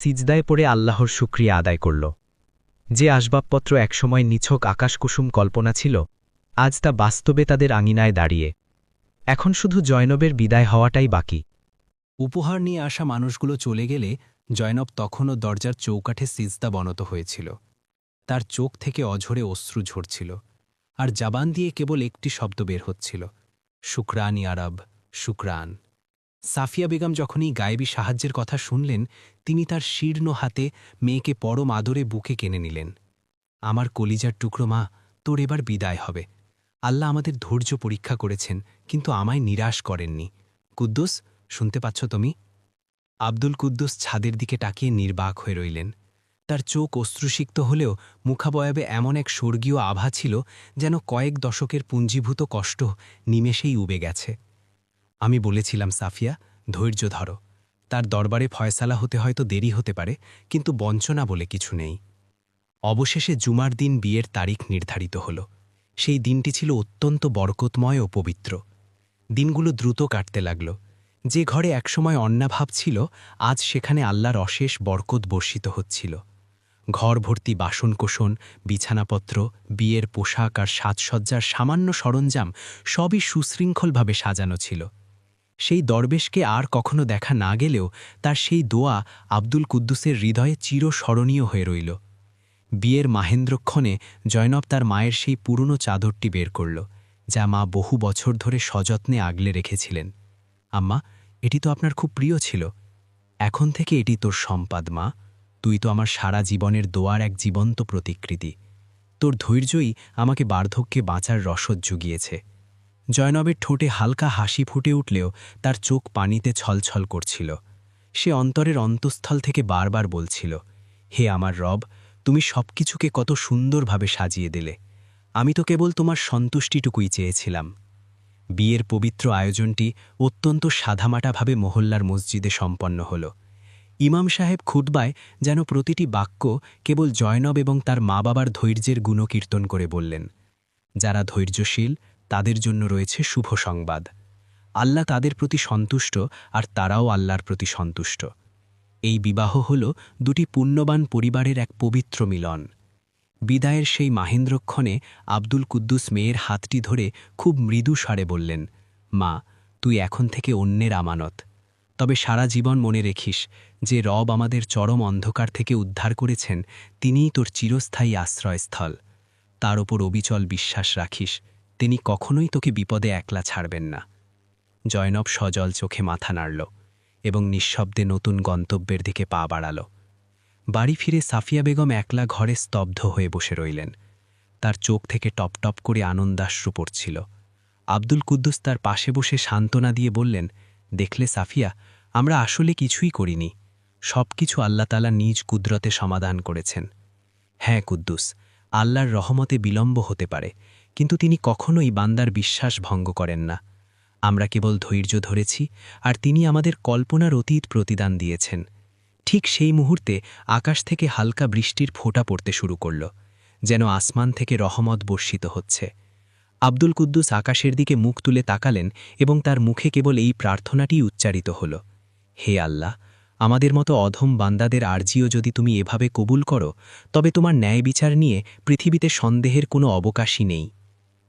সিজদায় পড়ে আল্লাহর শুক্রিয়া আদায় করল। যে আসবাবপত্র একসময় নিছক আকাশকুসুম কল্পনা ছিল, আজ তা বাস্তবে তাদের আঙিনায় দাঁড়িয়ে। এখন শুধু জয়নবের বিদায় হওয়াটাই বাকি। উপহার নিয়ে আসা মানুষগুলো চলে গেলে জয়নব তখনও দরজার চৌকাঠে সিজদা বনত হয়েছিল। তার চোখ থেকে অঝরে অশ্রু ঝরছিল, আর জাবান দিয়ে কেবল একটি শব্দ বের হচ্ছিল, শুক্রানি আরব, শুক্রান। সাফিয়া বেগম যখনই গায়েবী সাহায্যের কথা শুনলেন, তিনি তার শীর্ণ হাতে মেয়েকে পরম আদরে বুকে কেনে নিলেন। আমার কলিজার টুকরো মা, তোর এবার বিদায় হবে। আল্লাহ আমাদের ধৈর্য পরীক্ষা করেছেন, কিন্তু আমায় নিরাশ করেননি। কুদ্দুস, শুনতে পাচ্ছ তুমি? আব্দুল কুদ্দুস ছাদের দিকে তাকিয়ে নির্বাক হয়ে রইলেন। তার চোখ অশ্রুসিক্ত হলেও মুখাবয়বে এমন এক স্বর্গীয় আভা ছিল যেন কয়েক দশকের পুঞ্জীভূত কষ্ট নিমেষেই উবে গেছে। আমি বলেছিলাম, সাফিয়া, ধৈর্য ধরো। তার দরবারে ফয়সালা হতে হয়তো দেরি হতে পারে, কিন্তু বঞ্চনা বলে কিছু নেই। অবশেষে জুমার দিন বিয়ের তারিখ নির্ধারিত হল। সেই দিনটি ছিল অত্যন্ত বরকতময় ও পবিত্র। দিনগুলো দ্রুত কাটতে লাগল। যে ঘরে একসময় অন্নাভাব ছিল, আজ সেখানে আল্লাহর অশেষ বরকত বর্ষিত হচ্ছিল। ঘর ভর্তি বাসনকোসন, বিছানাপত্র, বিয়ের পোশাক আর সাজসজ্জার সামান্য সরঞ্জাম সবই সুশৃঙ্খলভাবে সাজানো ছিল। সেই দরবেশকে আর কখনো দেখা না গেলেও তার সেই দোয়া আব্দুল কুদ্দুসের হৃদয়ে চিরস্মরণীয় হয়ে রইল। বিয়ের মাহেন্দ্রক্ষণে জয়নব তার মায়ের সেই পুরনো চাদরটি বের করল, যা মা বহু বছর ধরে সযত্নে আগলে রেখেছিলেন। আম্মা, এটি তো আপনার খুব প্রিয় ছিল। এখন থেকে এটি তোর সম্পাদ, মা। তুই তো আমার সারা জীবনের দোয়ার এক জীবন্ত প্রতিকৃতি। তোর ধৈর্যই আমাকে বার্ধক্যে বাঁচার রসদ জুগিয়েছে। জয়নবের ঠোঁটে হালকা হাসি ফুটে উঠলেও তার চোখ পানিতে ছলছল করছিল। সে অন্তরের অন্তঃস্থল থেকে বারবার বলছিল, হে আমার রব, তুমি সবকিছুকে কত সুন্দরভাবে সাজিয়ে দিলে। আমি তো কেবল তোমার সন্তুষ্টিটুকুই চেয়েছিলাম। বিয়ের পবিত্র আয়োজনটি অত্যন্ত সাধামাটাভাবে মহল্লার মসজিদে সম্পন্ন হল। ইমাম সাহেব খুতবায় যেন প্রতিটি বাক্য কেবল জয়নব এবং তার মা বাবার ধৈর্যের গুণকীর্তন করে বললেন। যারা ধৈর্যশীল তাদের জন্য রয়েছে শুভ সংবাদ। আল্লাহ তাদের প্রতি সন্তুষ্ট আর তারাও আল্লাহর প্রতি সন্তুষ্ট। এই বিবাহ হল দুটি পুণ্যবান পরিবারের এক পবিত্র মিলন। বিদায়ের সেই মাহেন্দ্রক্ষণে আব্দুল কুদ্দুস মেয়ের হাতটি ধরে খুব মৃদু স্বরে বললেন, মা, তুই এখন থেকে অন্যের আমানত। তবে সারা জীবন মনে রেখিস যে রব আমাদের চরম অন্ধকার থেকে উদ্ধার করেছেন, তিনিই তোর চিরস্থায়ী আশ্রয়স্থল। তার ওপর অবিচল বিশ্বাস রাখিস তিনি কখনোই তোকে বিপদে একলা ছাড়বেন না। জয়নব সজল চোখে মাথা নাড়ল এবং নিঃশব্দে নতুন গন্তব্যের দিকে পা বাড়াল। বাড়ি ফিরে সাফিয়া বেগম একলা ঘরে স্তব্ধ হয়ে বসে রইলেন। তার চোখ থেকে টপ টপ করে আনন্দাশ্রু পড়ছিল। আব্দুল কুদ্দুস তার পাশে বসে সান্ত্বনা দিয়ে বললেন, দেখলে সাফিয়া, আমরা আসলে কিছুই করিনি। সব কিছু আল্লাতালা নিজ কুদরতে সমাধান করেছেন। হ্যাঁ কুদ্দুস, আল্লাহর রহমতে বিলম্ব হতে পারে কিন্তু তিনি কখনোই বান্দার বিশ্বাস ভঙ্গ করেন না। আমরা কেবল ধৈর্য ধরেছি আর তিনি আমাদের কল্পনার অতীত প্রতিদান দিয়েছেন। ঠিক সেই মুহূর্তে আকাশ থেকে হালকা বৃষ্টির ফোঁটা পড়তে শুরু করল, যেন আসমান থেকে রহমত বর্ষিত হচ্ছে। আব্দুল কুদ্দুস আকাশের দিকে মুখ তুলে তাকালেন এবং তার মুখে কেবল এই প্রার্থনাটি উচ্চারিত হল, হে আল্লাহ, আমাদের মতো অধম বান্দাদের আর্জিও যদি তুমি এভাবে কবুল করো, তবে তোমার ন্যায় বিচার নিয়ে পৃথিবীতে সন্দেহের কোনো অবকাশই নেই।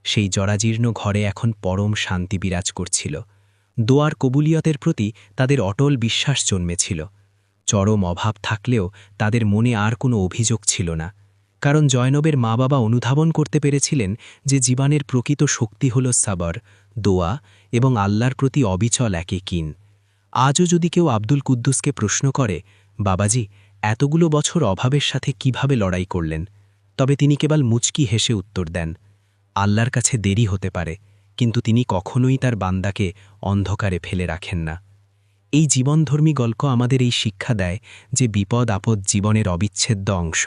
সেই জরাজীর্ণ ঘরে এখন পরম শান্তি বিরাজ করছিল। দোয়ার কবুলিয়তের প্রতি তাদের অটল বিশ্বাস জন্মেছিল। চরম অভাব থাকলেও তাদের মনে আর কোনো অভিযোগ ছিল না। কারণ জয়নবের মা বাবা অনুধাবন করতে পেরেছিলেন যে জীবনের প্রকৃত শক্তি হল সাবর, দোয়া এবং আল্লাহর প্রতি অবিচল একে কিন আজও যদি কেউ আব্দুল কুদ্দুসকে প্রশ্ন করে, বাবাজি, এতগুলো বছর অভাবের সাথে কীভাবে লড়াই করলেন? তবে তিনি কেবল মুচকি হেসে উত্তর দেন আল্লাহর কাছে দেরি হতে পারে, কিন্তু তিনি কখনোই তার বান্দাকে অন্ধকারে ফেলে রাখেন না। এই জীবনধর্মী গল্প আমাদের এই শিক্ষা দেয় যে বিপদ আপদ জীবনের অবিচ্ছেদ্য অংশ।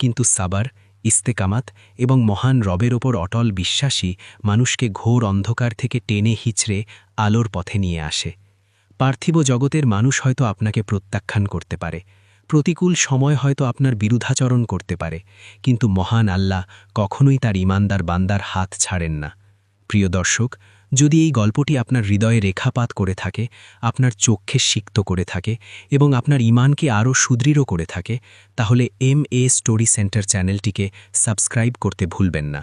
কিন্তু সাবার, ইস্তেকামাত এবং মহান রবের ওপর অটল বিশ্বাসী মানুষকে ঘোর অন্ধকার থেকে টেনে হিচড়ে আলোর পথে নিয়ে আসে। পার্থিব জগতের মানুষ হয়তো আপনাকে প্রত্যাখ্যান করতে পারে প্রতিকূল সময় হয়তো আপনার বিরুদ্ধাচরণ করতে পারে, কিন্তু মহান আল্লাহ কখনোই তার ইমানদার বান্দার হাত ছাড়েন না। প্রিয় দর্শক, যদি এই গল্পটি আপনার হৃদয়ে রেখাপাত করে থাকে, আপনার চোখকে সিক্ত করে থাকে এবং আপনার ইমানকে আরও সুদৃঢ় করে থাকে, তাহলে এম এ স্টোরি সেন্টার চ্যানেলটিকে সাবস্ক্রাইব করতে ভুলবেন না।